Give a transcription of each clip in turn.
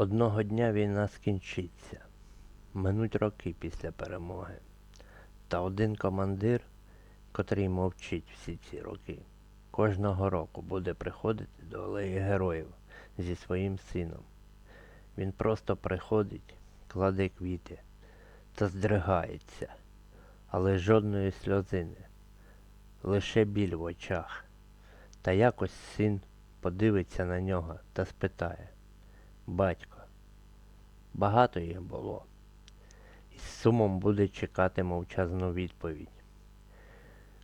Одного дня війна скінчиться. Минуть роки після перемоги. Та один командир, котрий мовчить всі ці роки, кожного року буде приходити до алеї героїв зі своїм сином. Він просто приходить, кладе квіти та здригається, але жодної сльозини, лише біль в очах. Та якось син подивиться на нього та спитає Батько, багато їх було. І з сумом буде чекати мовчазну відповідь.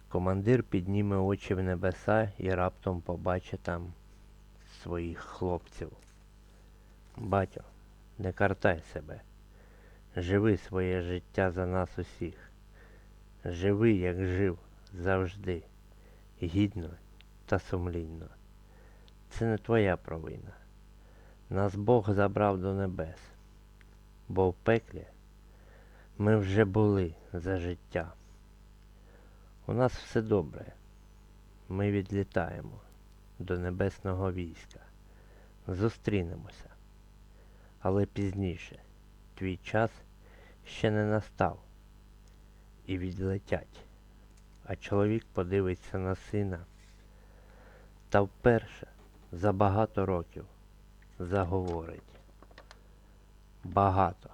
Командир підніме очі в небеса і раптом побачить там своїх хлопців. Батьо, не картай себе. Живи своє життя за нас усіх. Живи, як жив завжди, гідно та сумлінно. Це не твоя провина. Нас Бог забрав до небес, бо в пеклі ми вже були за життя. У нас все добре. Ми відлітаємо до небесного війська. Зустрінемося. Але пізніше твій час ще не настав. І відлетять. А чоловік подивиться на сина та вперше за багато років заговорить. Багато,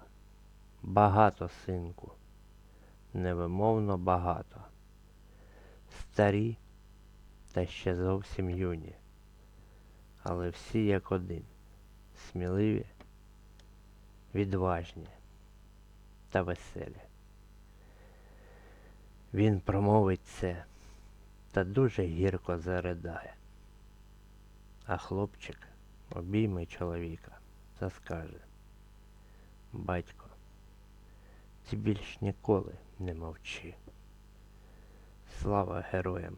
багато, синку, невимовно багато. Старі та ще зовсім юні, але всі як один, сміливі, відважні та веселі. Він промовить це та дуже гірко заридає. А хлопчик обійме чоловіка та скаже Батько, ти більш ніколи не мовчи. Слава героям,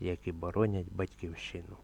які боронять батьківщину.